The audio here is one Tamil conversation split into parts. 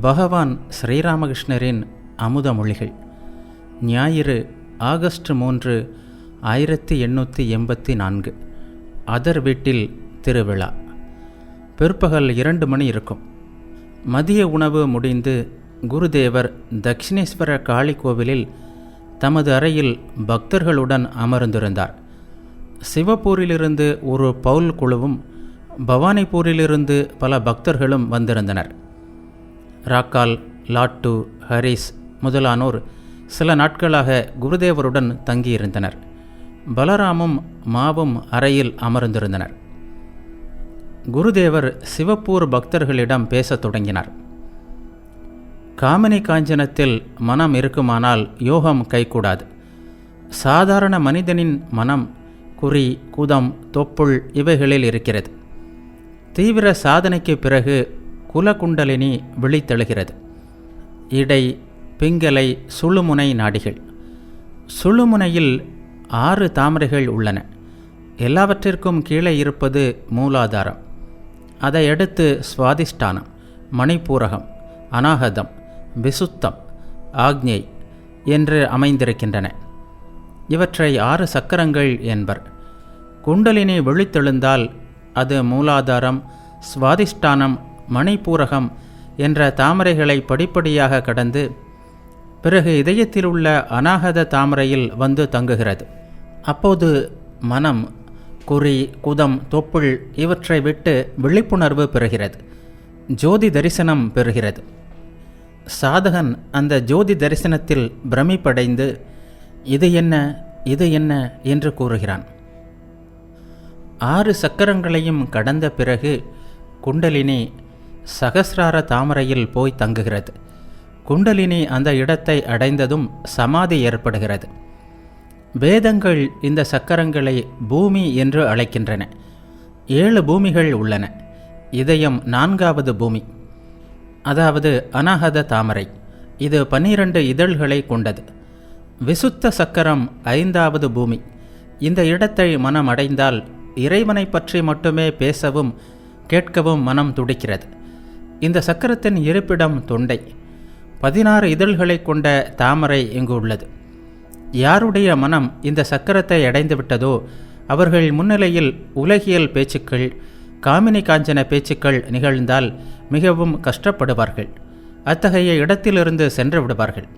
பகவான் ஸ்ரீராமகிருஷ்ணரின் அமுத மொழிகள். ஞாயிறு ஆகஸ்ட் மூன்று ஆயிரத்தி எண்ணூற்றி எண்பத்தி நான்கு அதர் வீட்டில் திருவிழா. பிற்பகல் இரண்டு மணி இருக்கும். மதிய உணவு முடிந்து குருதேவர் தக்ஷிணேஸ்வர காளி கோவிலில் தமது அறையில் பக்தர்களுடன் அமர்ந்திருந்தார். சிவப்பூரிலிருந்து ஒரு பவுல் குழுவும் பவானிபூரிலிருந்து பல பக்தர்களும் வந்திருந்தனர். ராக்கால் லாட்டு ஹரிஸ் முதலானோர் சில நாட்களாக குருதேவருடன் தங்கியிருந்தனர். பலராமும் மாவும் அறையில் அமர்ந்திருந்தனர். குருதேவர் சிவப்பூர் பக்தர்களிடம் பேசத் தொடங்கினார். காமினி காஞ்சனத்தில் மனம் இருக்குமானால் யோகம் கைகூடாது. சாதாரண மனிதனின் மனம் குறி குதம் தொப்புள் இவைகளில் இருக்கிறது. தீவிர சாதனைக்கு பிறகு குலகுண்டலினி விழித்தெழுகிறது. இடை பிங்கலை சுழுமுனை நாடிகள். சுழுமுனையில் ஆறு தாமரைகள் உள்ளன. எல்லாவற்றிற்கும் கீழே இருப்பது மூலாதாரம். அதை அடுத்து சுவாதிஷ்டானம் மணிப்பூரகம் அநாகதம் விசுத்தம் ஆக்ஞை என்று அமைந்திருக்கின்றன. இவற்றை ஆறு சக்கரங்கள் என்பர். குண்டலினி விழித்தெழுந்தால் அது மூலாதாரம் சுவாதிஷ்டானம் மணிப்பூரகம் என்ற தாமரைகளை படிப்படியாக கடந்து பிறகு இதயத்தில் உள்ள அநாகத தாமரையில் வந்து தங்குகிறது. அப்போது மனம் குறி குதம் தொப்புள் இவற்றை விட்டு விழிப்புணர்வு பெறுகிறது. ஜோதி தரிசனம் பெறுகிறது. சாதகன் அந்த ஜோதி தரிசனத்தில் பிரமிப்படைந்து இது என்ன இது என்ன? என்று கூறுகிறான். ஆறு சக்கரங்களையும் கடந்த பிறகு குண்டலினி சகசிரார தாமரையில் போய் தங்குகிறது. குண்டலினி அந்த இடத்தை அடைந்ததும் சமாதி ஏற்படுகிறது. வேதங்கள் இந்த சக்கரங்களை பூமி என்று அழைக்கின்றன. ஏழு பூமிகள் உள்ளன. இதயம் நான்காவது பூமி. அதாவது அனாகத தாமரை. இது பன்னிரண்டு இதழ்களை கொண்டது. விசுத்த சக்கரம் ஐந்தாவது பூமி. இந்த இடத்தை மனம் அடைந்தால் இறைவனை பற்றி மட்டுமே பேசவும் கேட்கவும் மனம் துடிக்கிறது. இந்த சக்கரத்தின் இருப்பிடம் தொண்டை. பதினாறு இதழ்களை கொண்ட தாமரை இங்கு உள்ளது. யாருடைய மனம் இந்த சக்கரத்தை அடைந்துவிட்டதோ அவர்கள் முன்னிலையில் உலகியல் பேச்சுக்கள் காமினி காஞ்சன பேச்சுக்கள் நிகழ்ந்தால் மிகவும் கஷ்டப்படுவார்கள். அத்தகைய இடத்திலிருந்து சென்று விடுவார்கள்.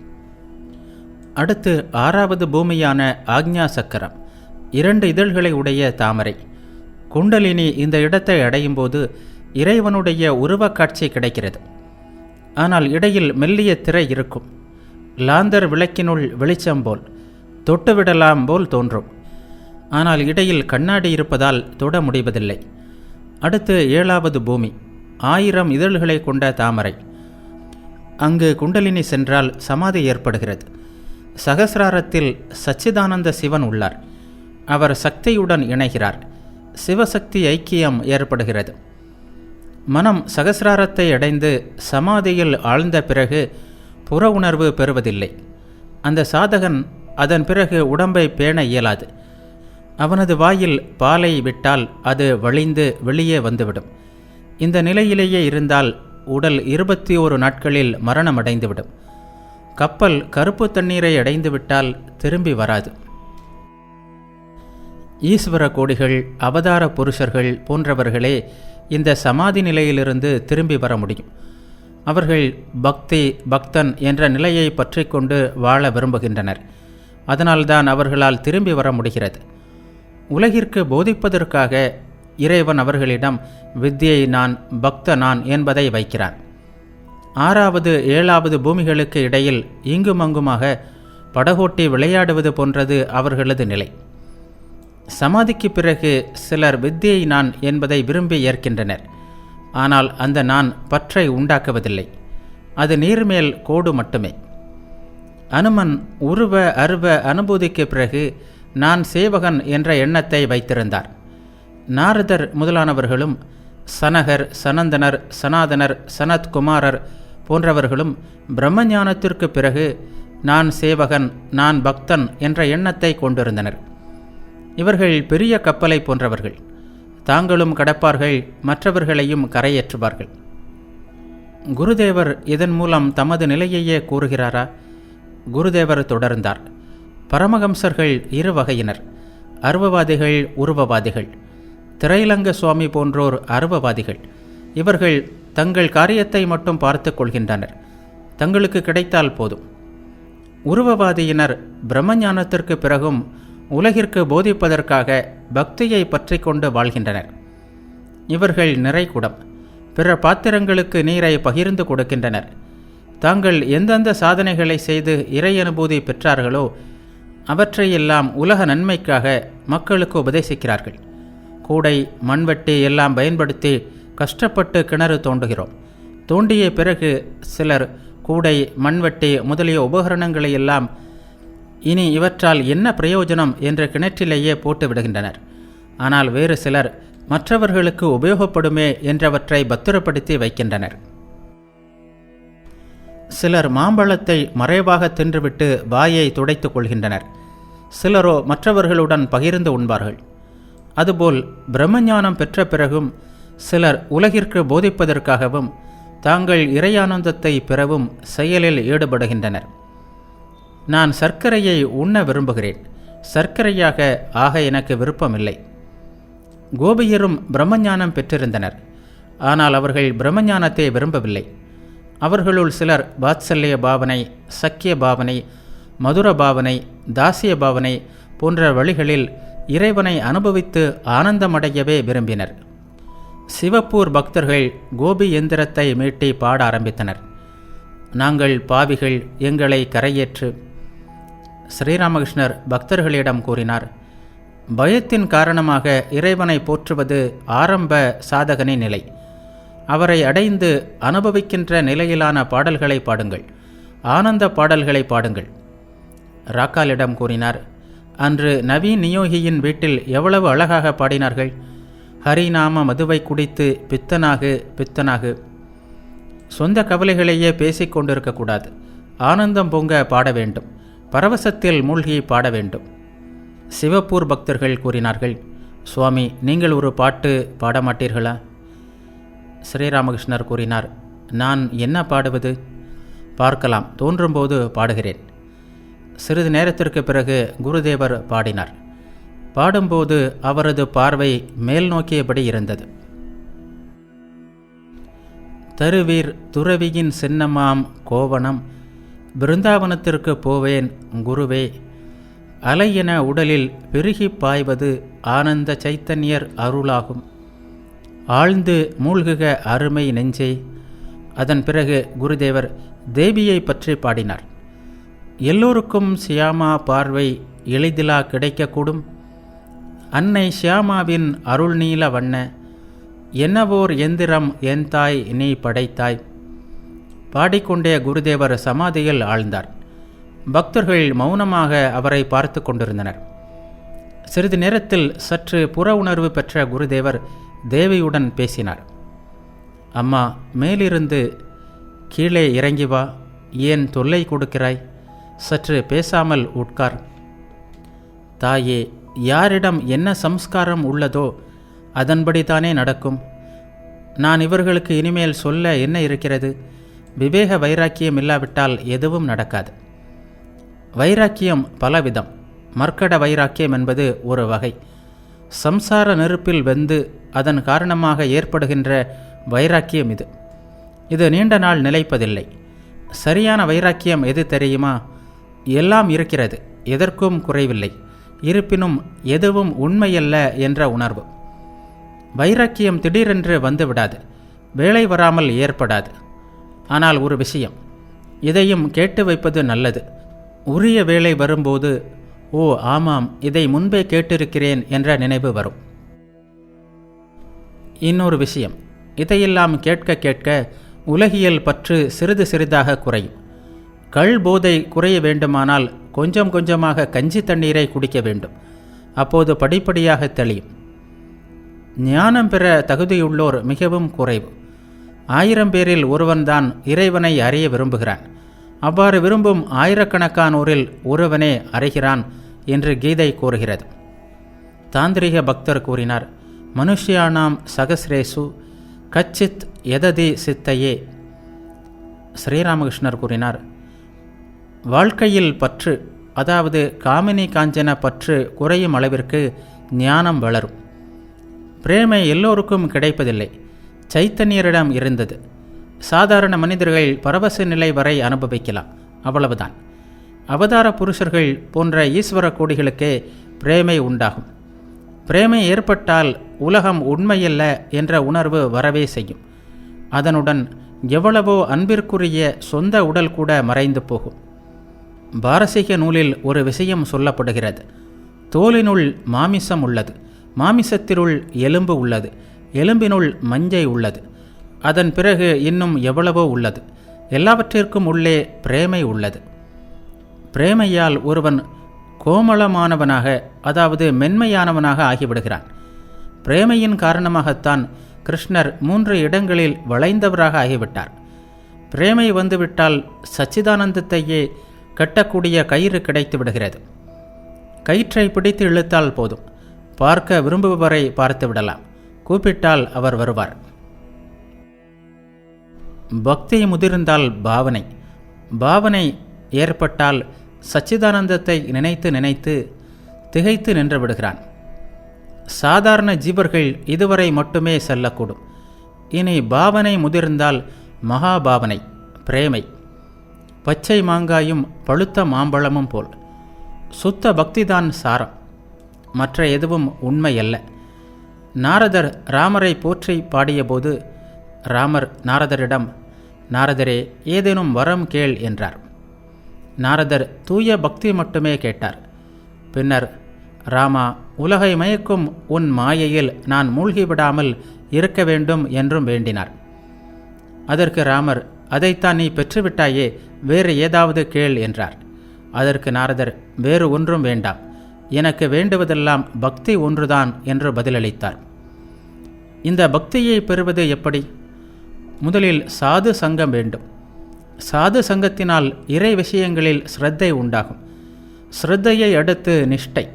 அடுத்து ஆறாவது பூமியான ஆக்ஞா சக்கரம் இரண்டு இதழ்களை உடைய தாமரை. குண்டலினி இந்த இடத்தை அடையும் போது இறைவனுடைய உருவக்காட்சி கிடைக்கிறது. ஆனால் இடையில் மெல்லிய திரை இருக்கும். லாந்தர் விளக்கினுள் வெளிச்சம் போல் தொட்டுவிடலாம் போல் தோன்றும். ஆனால் இடையில் கண்ணாடி இருப்பதால் தொட முடிவதில்லை. அடுத்து ஏழாவது பூமி ஆயிரம் இதழ்களை கொண்ட தாமரை. அங்கு குண்டலினி சென்றால் சமாதி ஏற்படுகிறது. சகசிராரத்தில் சச்சிதானந்த சிவன் உள்ளார். அவர் சக்தியுடன் இணைகிறார். சிவசக்தி ஐக்கியம் ஏற்படுகிறது. மனம் சகசிராரத்தை அடைந்து சமாதியில் ஆழ்ந்த பிறகு புற உணர்வு பெறுவதில்லை. அந்த சாதகன் அதன் பிறகு உடம்பை பேண இயலாது. அவனது வாயில் பாலை விட்டால் அது வழிந்து வெளியே வந்துவிடும். இந்த நிலையிலேயே இருந்தால் உடல் இருபத்தி ஓரு நாட்களில் மரணம் அடைந்துவிடும் கப்பல் கருப்பு தண்ணீரை அடைந்துவிட்டால் திரும்பி வராது. ஈஸ்வர கோடிகள் அவதார புருஷர்கள் போன்றவர்களே இந்த சமாதி நிலையிலிருந்து திரும்பி வர முடியும். அவர்கள் பக்தி பக்தன் என்ற நிலையை பற்றி கொண்டு வாழ விரும்புகின்றனர். அதனால்தான் அவர்களால் திரும்பி வர முடிகிறது. உலகிற்கு போதிப்பதற்காக இறைவன் அவர்களிடம் வித்தியை நான் பக்த நான் என்பதை வைக்கிறான் ஆறாவது ஏழாவது பூமிகளுக்கு இடையில் இங்குமங்குமாக படகோட்டி விளையாடுவது போன்றது அவர்களது நிலை. சமாதிக்கு பிறகு சிலர் வித்தியை நான் என்பதை விரும்பி ஏற்கின்றனர். ஆனால் அந்த நான் பற்றை உண்டாக்குவதில்லை. அது நீர்மேல் கோடு மட்டுமே. அனுமன் உருவ அருவ அனுபூதிக்கு பிறகு நான் சேவகன் என்ற எண்ணத்தை வைத்திருந்தார். நாரதர் முதலானவர்களும் சனகர் சனந்தனர் சனாதனர் சனத்குமாரர் போன்றவர்களும் பிரம்மஞானத்திற்கு பிறகு நான் சேவகன் நான் பக்தன் என்ற எண்ணத்தை கொண்டிருந்தனர். இவர்கள் பெரிய கப்பலை போன்றவர்கள். தாங்களும் கடப்பார்கள் மற்றவர்களையும் கரையேற்றுவார்கள். குருதேவர் இதன் மூலம் தமது நிலையையே கூறுகிறாரா? குருதேவர் தொடர்ந்தார். பரமஹம்சர்கள் இரு வகையினர். அருவவாதிகள் உருவவாதிகள். திரைலங்க சுவாமி போன்றோர் அருவவாதிகள். இவர்கள் தங்கள் காரியத்தை மட்டும் பார்த்து கொள்கின்றனர். தங்களுக்கு கிடைத்தால் போதும். உருவவாதியினர் பிரம்மஞானத்திற்கு பிறகும் உலகிற்கு போதிப்பதற்காக பக்தியை பற்றி கொண்டு வாழ்கின்றனர். இவர்கள் நிறைகுடம் பிற பாத்திரங்களுக்கு நீரை பகிர்ந்து கொடுக்கின்றனர். தாங்கள் எந்தெந்த சாதனைகளை செய்து இறை அனுபூதி பெற்றார்களோ அவற்றையெல்லாம் உலக நன்மைக்காக மக்களுக்கு உபதேசிக்கிறார்கள். கூடை மண்வெட்டி எல்லாம் பயன்படுத்தி கஷ்டப்பட்டு கிணறு தோண்டுகிறோம். தோண்டிய பிறகு சிலர் கூடை மண்வெட்டி முதலிய உபகரணங்களை எல்லாம் இனி இவற்றால் என்ன பிரயோஜனம் என்ற கிணற்றிலேயே போட்டு விடுகின்றனர். ஆனால் வேறு சிலர் மற்றவர்களுக்கு உபயோகப்படுமே என்றவற்றை பத்திரப்படுத்தி வைக்கின்றனர். சிலர் மாம்பழத்தை மறைவாக தின்றுவிட்டு வாயை துடைத்துக் கொள்கின்றனர். சிலரோ மற்றவர்களுடன் பகிர்ந்து உண்பார்கள். அதுபோல் பிரம்மஞானம் பெற்ற பிறகும் சிலர் உலகிற்கு போதிப்பதற்காகவும் தாங்கள் இறையானந்தத்தை பெறவும் செயலில் ஈடுபடுகின்றனர். நான் சர்க்கரையை உண்ண விரும்புகிறேன். சர்க்கரையாக ஆக எனக்கு விருப்பமில்லை. கோபியரும் பிரம்மஞானம் பெற்றிருந்தனர். ஆனால் அவர்கள் பிரம்மஞானத்தை விரும்பவில்லை. அவர்களுள் சிலர் வாத்சல்ய பாவனை சக்கிய பாவனை மதுர பாவனை தாசிய பாவனை போன்ற வழிகளில் இறைவனை அனுபவித்து ஆனந்தமடையவே விரும்பினர். சிவப்பூர் பக்தர்கள் கோபி எந்திரத்தை மீட்டி பாட ஆரம்பித்தனர். நாங்கள் பாவிகள் எங்களை கரையேற்று ஸ்ரீராமகிருஷ்ணர் பக்தர்களிடம் கூறினார் பயத்தின் காரணமாக இறைவனை போற்றுவது ஆரம்ப சாதகனின் நிலை. அவரை அடைந்து அனுபவிக்கின்ற நிலையிலான பாடல்களை பாடுங்கள் ஆனந்த பாடல்களை பாடுங்கள். ராக்காலிடம் கூறினார் அன்று நவீன் நியோகியின் வீட்டில் எவ்வளவு அழகாக பாடினார்கள். ஹரிநாம மதுவை குடித்து பித்தனாகு பித்தனாகு. சொந்த கவலைகளையே பேசிக் கொண்டிருக்கக்கூடாது. ஆனந்தம் பொங்க பாட வேண்டும். பரவசத்தில் மூழ்கி பாட வேண்டும். சிவப்பூர் பக்தர்கள் கூறினார்கள் சுவாமி நீங்கள் ஒரு பாட்டு பாட மாட்டீர்களா? ஸ்ரீராமகிருஷ்ணர் கூறினார் நான் என்ன பாடுவது? பார்க்கலாம் தோன்றும்போது பாடுகிறேன். சிறிது நேரத்திற்கு பிறகு குருதேவர் பாடினார். பாடும்போது அவரது பார்வை மேல் நோக்கியபடி இருந்தது. தருவீர் துறவியின் சின்னமாம் கோவணம் பிருந்தாவனத்திற்கு போவேன் குருவே. அலையென உடலில் பெருகி பாய்வது ஆனந்த சைத்தன்யர் அருளாகும். ஆழ்ந்து மூழ்குக அருமை நெஞ்சே. அதன் பிறகு குருதேவர் தேவியை பற்றி பாடினார். எல்லோருக்கும் சியாமா பார்வை எளிதிலா கிடைக்கக்கூடும். அன்னை ஷியாமாவின் அருள் நீல வண்ண என்னவோர் எந்திரம் என் தாய் நீ படைத்தாய். பாடிக்கொண்டே குருதேவர் சமாதியில் ஆழ்ந்தார். பக்தர்கள் மௌனமாக அவரை பார்த்து கொண்டிருந்தனர். சிறிது நேரத்தில் சற்று புற உணர்வு பெற்ற குருதேவர் தேவியுடன் பேசினார். அம்மா மேலிருந்து கீழே இறங்கி வா. ஏன் தொல்லை கொடுக்கிறாய்? சற்று பேசாமல் உட்கார். தாயே யாரிடம் என்ன சம்ஸ்காரம் உள்ளதோ அதன்படிதானே நடக்கும். நான் இவர்களுக்கு இனிமேல் சொல்ல என்ன இருக்கிறது? விவேக வைராக்கியம் இல்லாவிட்டால் எதுவும் நடக்காது. வைராக்கியம் பலவிதம். மர்க்கட வைராக்கியம் என்பது ஒரு வகை. சம்சார நெருப்பில் வெந்து அதன் காரணமாக ஏற்படுகின்ற வைராக்கியம் இது. இது நீண்ட நாள் நிலைப்பதில்லை. சரியான வைராக்கியம் எது தெரியுமா? எல்லாம் இருக்கிறது. எதற்கும் குறைவில்லை. இருப்பினும் எதுவும் உண்மையல்ல என்ற உணர்வு. வைராக்கியம் திடீரென்று வந்துவிடாது. வேலை வராமல் ஏற்படாது. ஆனால் ஒரு விஷயம். இதையும் கேட்டு வைப்பது நல்லது. உரிய வேலை வரும்போது ஓ ஆமாம் இதை முன்பே கேட்டிருக்கிறேன் என்ற நினைவு வரும். இன்னொரு விஷயம். இதையெல்லாம் கேட்க கேட்க உலகியல் பற்று சிறிது சிறிதாக குறையும். கள் போதை குறைய வேண்டுமானால் கொஞ்சம் கொஞ்சமாக கஞ்சி தண்ணீரை குடிக்க வேண்டும். அப்போது படிப்படியாக தெளியும். ஞானம் பெற தகுதியுள்ளோர் மிகவும் குறைவு. ஆயிரம் பேரில் ஒருவன்தான் இறைவனை அறிய விரும்புகிறான். அவ்வாறு விரும்பும் ஆயிரக்கணக்கானோரில் ஒருவனே அறிகிறான் என்று கீதை கூறுகிறது. தாந்திரிக பக்தர் கூறினார் மனுஷியானாம் சகசிரேசு கச்சித் எததி சித்தையே? ஸ்ரீராமகிருஷ்ணர் கூறினார் வாழ்க்கையில் பற்று அதாவது காமினி காஞ்சன பற்று குறையும் அளவிற்கு ஞானம் வளரும். பிரேமை எல்லோருக்கும் கிடைப்பதில்லை. சைத்தன்யரிடம் இருந்தது. சாதாரண மனிதர்கள் பரவச நிலை வரை அனுபவிக்கலாம். அவ்வளவுதான். அவதார புருஷர்கள் போன்ற ஈஸ்வர கோடிகளுக்கே பிரேமை உண்டாகும். பிரேமை ஏற்பட்டால் உலகம் உண்மையல்ல என்ற உணர்வு வரவே செய்யும். அதனுடன் எவ்வளவோ அன்பிற்குரிய சொந்த உடல் கூட மறைந்து போகும். பாரசீக நூலில் ஒரு விஷயம் சொல்லப்படுகிறது. தோலினுள் மாமிசம் உள்ளது. மாமிசத்தினுள் எலும்பு உள்ளது. எலும்பினுள் மஞ்சை உள்ளது. அதன் பிறகு இன்னும் எவ்வளவோ உள்ளது. எல்லாவற்றிற்கும் உள்ளே பிரேமை உள்ளது. பிரேமையால் ஒருவன் கோமளமானவனாக அதாவது மென்மையானவனாக ஆகிவிடுகிறான். பிரேமையின் காரணமாகத்தான் கிருஷ்ணர் மூன்று இடங்களில் வளைந்தவராக ஆகிவிட்டார். பிரேமை வந்துவிட்டால் சச்சிதானந்தத்தையே கட்டக்கூடிய கயிறு கிடைத்து விடுகிறது. கயிற்றை பிடித்து இழுத்தால் போதும். பார்க்க விரும்புபவரை பார்த்து விடலாம். கூப்பிட்டால் அவர் வருவார். பக்தி முதிர்ந்தால் பாவனை. பாவனை ஏற்பட்டால் சச்சிதானந்தத்தை நினைத்து நினைத்து திகைத்து நின்று விடுகிறான். சாதாரண ஜீவர்கள் இதுவரை மட்டுமே செல்லக்கூடும். இனி பாவனை முதிர்ந்தால் மகாபாவனை பிரேமை. பச்சை மாங்காயும் பழுத்த மாம்பழமும் போல். சுத்த பக்திதான் சாரம். மற்ற எதுவும் உண்மையல்ல நாரதர் ராமரை போற்றி பாடியபோது ராமர் நாரதரிடம் நாரதரே ஏதேனும் வரம் கேள் என்றார். நாரதர் தூய பக்தி மட்டுமே கேட்டார். பின்னர் ராமா உலகை மயக்கும் உன் மாயையில் நான் மூழ்கிவிடாமல் இருக்க வேண்டும் என்றும் வேண்டினார். அதற்கு ராமர் அதைத்தான் நீ பெற்றுவிட்டாயே வேறு ஏதாவது கேள் என்றார். அதற்கு நாரதர் வேறு ஒன்றும் வேண்டாம். எனக்கு வேண்டுவதெல்லாம் பக்தி ஒன்றுதான் என்று பதிலளித்தார். இந்த பக்தியை பெறுவது எப்படி? முதலில் சாது சங்கம் வேண்டும். சாது சங்கத்தினால் இறை விஷயங்களில் ஸ்ரத்தை உண்டாகும். ஸ்ரத்தையை அடுத்து நிஷ்டை.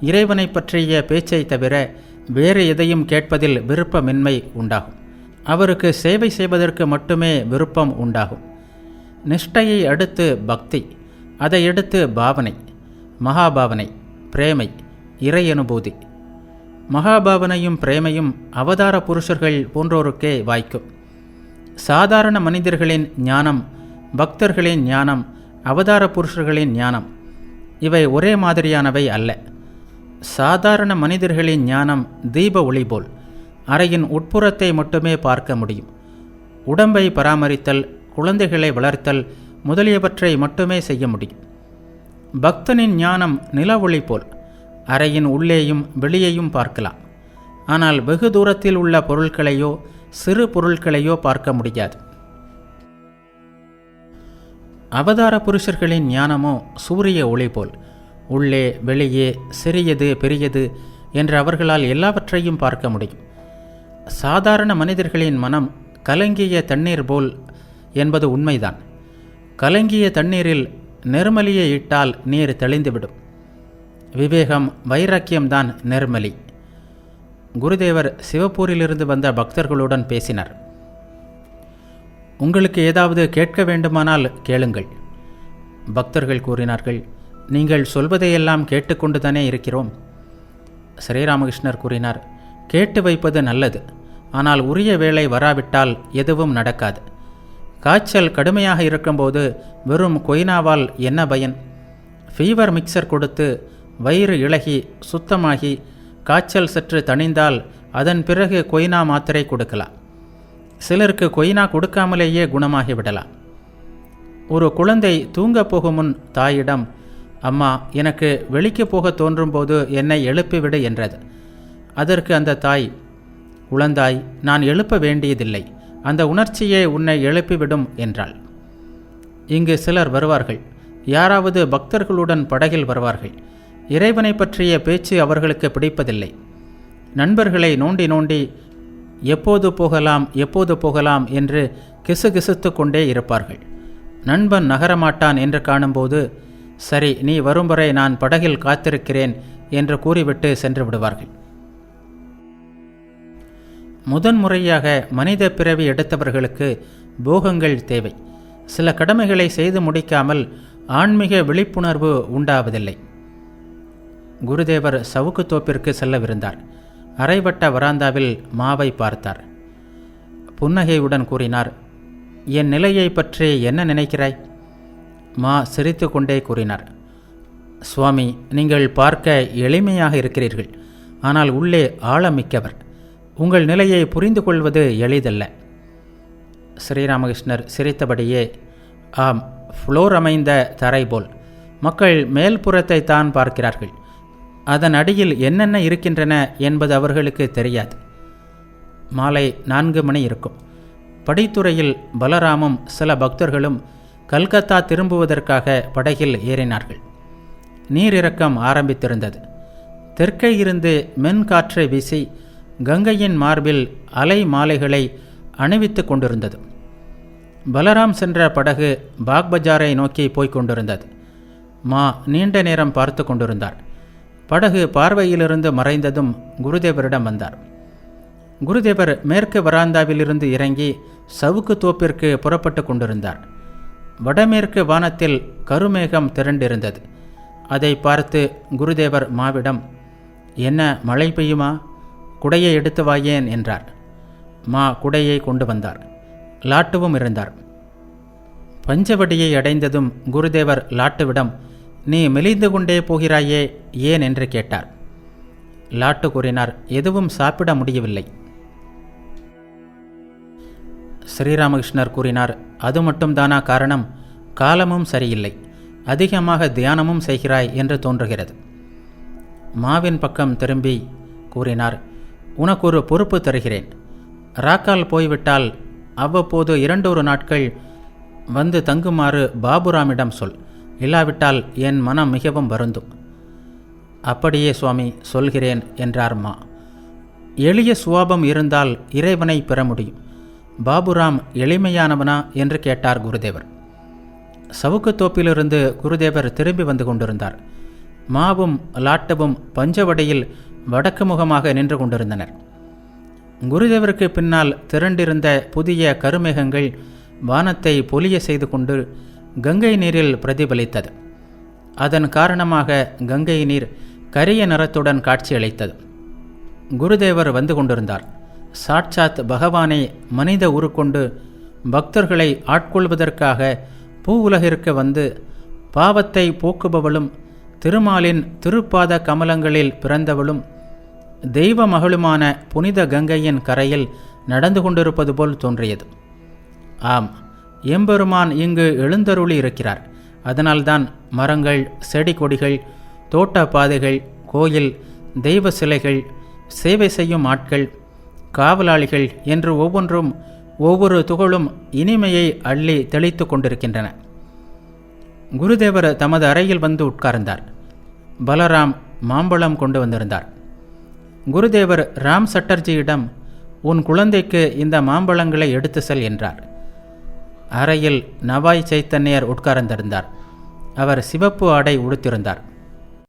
இறைவனை பற்றிய பேச்சை தவிர வேறு எதையும் கேட்பதில் விருப்பமின்மை உண்டாகும். அவருக்கு சேவை செய்வதற்கு மட்டுமே விருப்பம் உண்டாகும். நிஷ்டையை அடுத்து பக்தி அதை அடுத்து பாவனை மகாபாவனை. பிரேமை இறை அனுபூதி. மகாபாவனையும் பிரேமையும் அவதார புருஷர்கள் போன்றோருக்கே வாய்க்கும். சாதாரண மனிதர்களின் ஞானம் பக்தர்களின் ஞானம் அவதார புருஷர்களின் ஞானம் இவை ஒரே மாதிரியானவை அல்ல. சாதாரண மனிதர்களின் ஞானம் தீப ஒளி போல் அறையின் உட்புறத்தை மட்டுமே பார்க்க முடியும். உடம்பை பராமரித்தல் குழந்தைகளை வளர்த்தல் முதலியவற்றை மட்டுமே செய்ய முடியும். பக்தனின் ஞானம் நில ஒளி போல். அறையின் உள்ளேயும் வெளியேயும் பார்க்கலாம். ஆனால் வெகு தூரத்தில் உள்ள பொருட்களையோ சிறு பொருட்களையோ பார்க்க முடியாது. அவதார புருஷர்களின் ஞானமோ சூரிய ஒளி போல். உள்ளே வெளியே சிறியது பெரியது என்று அவர்களால் எல்லாவற்றையும் பார்க்க முடியும். சாதாரண மனிதர்களின் மனம் கலங்கிய தண்ணீர் போல் என்பது உண்மைதான். கலங்கிய தண்ணீரில் நெருமலியை இட்டால் நீர் தெளிந்துவிடும். விவேகம் வைராக்கியம்தான் நெருமலி. குருதேவர் சிவப்பூரிலிருந்து வந்த பக்தர்களுடன் பேசினார். உங்களுக்கு ஏதாவது கேட்க வேண்டுமானால் கேளுங்கள். பக்தர்கள் கூறினார்கள் நீங்கள் சொல்வதையெல்லாம் கேட்டுக்கொண்டுதானே இருக்கிறோம்? ஸ்ரீராமகிருஷ்ணர் கூறினார் கேட்டு வைப்பது நல்லது ஆனால் உரிய வேளை வராவிட்டால் எதுவும் நடக்காது. காய்ச்சல் கடுமையாக இருக்கும்போது வெறும் கொய்னாவால் என்ன பயன்? ஃபீவர் மிக்சர் கொடுத்து வயிறு இழகி சுத்தமாகி காய்ச்சல் சற்று தணிந்தால் அதன் பிறகு கொய்னா மாத்திரை கொடுக்கலாம். சிலருக்கு கொய்னா கொடுக்காமலேயே குணமாகி விடலாம். ஒரு குழந்தை தூங்கப் போகும் முன் தாயிடம் அம்மா எனக்கு வெளிக்கு போக தோன்றும்போது என்னை எழுப்பிவிடு என்றது. அதற்கு அந்த தாய் குழந்தாய் நான் எழுப்ப வேண்டியதில்லை. அந்த உணர்ச்சியே உன்னை எழுப்பிவிடும் என்றாள். இங்கு சிலர் வருவார்கள். யாராவது பக்தர்களுடன் படகில் வருவார்கள். இறைவனை பற்றிய பேச்சு அவர்களுக்கு பிடிப்பதில்லை. நண்பர்களை நோண்டி நோண்டி எப்போது போகலாம் எப்போது போகலாம் என்று கிசுகிசுத்து கொண்டே இருப்பார்கள். நண்பன் நகரமாட்டான் என்று காணும்போது சரி நீ வரும் வரை நான் படகில் காத்திருக்கிறேன் என்று கூறிவிட்டு சென்று விடுவார்கள். முதன்முறையாக மனித பிறவி எடுத்தவர்களுக்கு போகங்கள் தேவை. சில கடமைகளை செய்து முடிக்காமல் ஆன்மீக விழிப்புணர்வு உண்டாவதில்லை. குருதேவர் சவுக்கு தோப்பிற்கு செல்லவிருந்தார். அரைவட்ட வராந்தாவில் மாவை பார்த்தார். புன்னகையுடன் கூறினார் என் நிலையை பற்றி என்ன நினைக்கிறாய்? மா சிரித்து கொண்டே கூறினார் சுவாமி நீங்கள் பார்க்க எளிமையாக இருக்கிறீர்கள். ஆனால் உள்ளே ஆழமிக்கவர். உங்கள் நிலையை புரிந்து கொள்வது எளிதல்ல. ஸ்ரீராமகிருஷ்ணர் சிரித்தபடியே ஆம் ஃப்ளோர் அமைந்த தரை போல். மக்கள் மேல்புறத்தை தான் பார்க்கிறார்கள். அதன் அடியில் என்னென்ன இருக்கின்றன என்பது அவர்களுக்கு தெரியாது. மாலை நான்கு மணி இருக்கும். படித்துறையில் பலராமும் சில பக்தர்களும் கல்கத்தா திரும்புவதற்காக படகில் ஏறினார்கள். நீரிறக்கம் ஆரம்பித்திருந்தது. தெற்கே இருந்து மென்காற்றை வீசி கங்கையின் மார்பில் அலை மாலைகளை அணிவித்து கொண்டிருந்தது. பலராம் சென்ற படகு பாக்பஜாரை நோக்கி போய்க் கொண்டிருந்தது. மா நீண்ட நேரம் பார்த்து கொண்டிருந்தார். படகு பார்வையிலிருந்து மறைந்ததும் குருதேவரிடம் வந்தார். குருதேவர் மேற்கு வராந்தாவிலிருந்து இறங்கி சவுக்கு தோப்பிற்கு புறப்பட்டு கொண்டிருந்தார். வடமேற்கு வானத்தில் கருமேகம் திரண்டிருந்தது. அதை பார்த்து குருதேவர் மாவிடம் என்ன மழை பெய்யுமா? குடையை எடுத்து வாயேன் என்றார். மா குடையை கொண்டு வந்தார். லாட்டுவும் இருந்தார் பஞ்சவடியை அடைந்ததும் குருதேவர் லாட்டுவிடம் நீ மெலிந்து கொண்டே போகிறாயே ஏன்? என்று கேட்டார். லாட்டு கூறினார் எதுவும் சாப்பிட முடியவில்லை. ஸ்ரீராமகிருஷ்ணர் கூறினார் அது மட்டும்தானா காரணம்? காலமும் சரியில்லை. அதிகமாக தியானமும் செய்கிறாய் என்று தோன்றுகிறது. மாவின் பக்கம் திரும்பி கூறினார் உனக்கு ஒரு பொறுப்பு தருகிறேன். ராக்கால் போய்விட்டால் அவ்வப்போது இரண்டொரு நாட்கள் வந்து தங்குமாறு பாபுராமிடம் சொல். இல்லாவிட்டால் என் மனம் மிகவும் வருந்தும். அப்படியே சுவாமி சொல்கிறேன் என்றார் மா. எளிய சுவாபம் இருந்தால் இறைவனை பெற முடியும். பாபுராம் எளிமையானவனா என்று கேட்டார் குருதேவர். சவுக்குத்தோப்பிலிருந்து குருதேவர் திரும்பி வந்து கொண்டிருந்தார். மாவும் லாட்டவும் பஞ்சவடையில் வடக்கு முகமாக நின்று கொண்டிருந்தனர். குருதேவருக்கு பின்னால் திரண்டிருந்த புதிய கருமேகங்கள் வானத்தை பொலிய செய்து கொண்டு கங்கை நீரில் பிரதிபலித்தது. அதன் காரணமாக கங்கை நீர் கரிய நிறத்துடன் காட்சியளித்தது. குருதேவர் வந்து கொண்டிருந்தார். சாட்சாத் பகவானை மனித உருக்கொண்டு பக்தர்களை ஆட்கொள்வதற்காக பூ உலகிற்கு வந்து பாவத்தை போக்குபவளும் திருமாலின் திருப்பாத கமலங்களில் பிறந்தவளும் தெய்வ மகளுமான புனித கங்கையின் கரையில் நடந்து கொண்டிருப்பது போல் தோன்றியது. ஆம் எம்பெருமான் இங்கு எழுந்தருளி இருக்கிறார். அதனால்தான் மரங்கள் செடி கொடிகள் தோட்ட பாதைகள் கோயில் தெய்வ சிலைகள் சேவை செய்யும் ஆட்கள் காவலாளிகள் என்று ஒவ்வொன்றும் ஒவ்வொரு துகளும் இனிமையை அள்ளி தெளித்து கொண்டிருக்கின்றன. குருதேவர் தமது அறையில் வந்து உட்கார்ந்தார். பலராம் மாம்பழம் கொண்டு வந்திருந்தார். குருதேவர் ராம் சட்டர்ஜியிடம் உன் குழந்தைக்கு இந்த மாம்பழங்களை எடுத்து செல் என்றார். அறையில் நவாய் சைத்தன்யர் உட்கார்ந்திருந்தார். அவர் சிவப்பு ஆடை உடுத்திருந்தார்.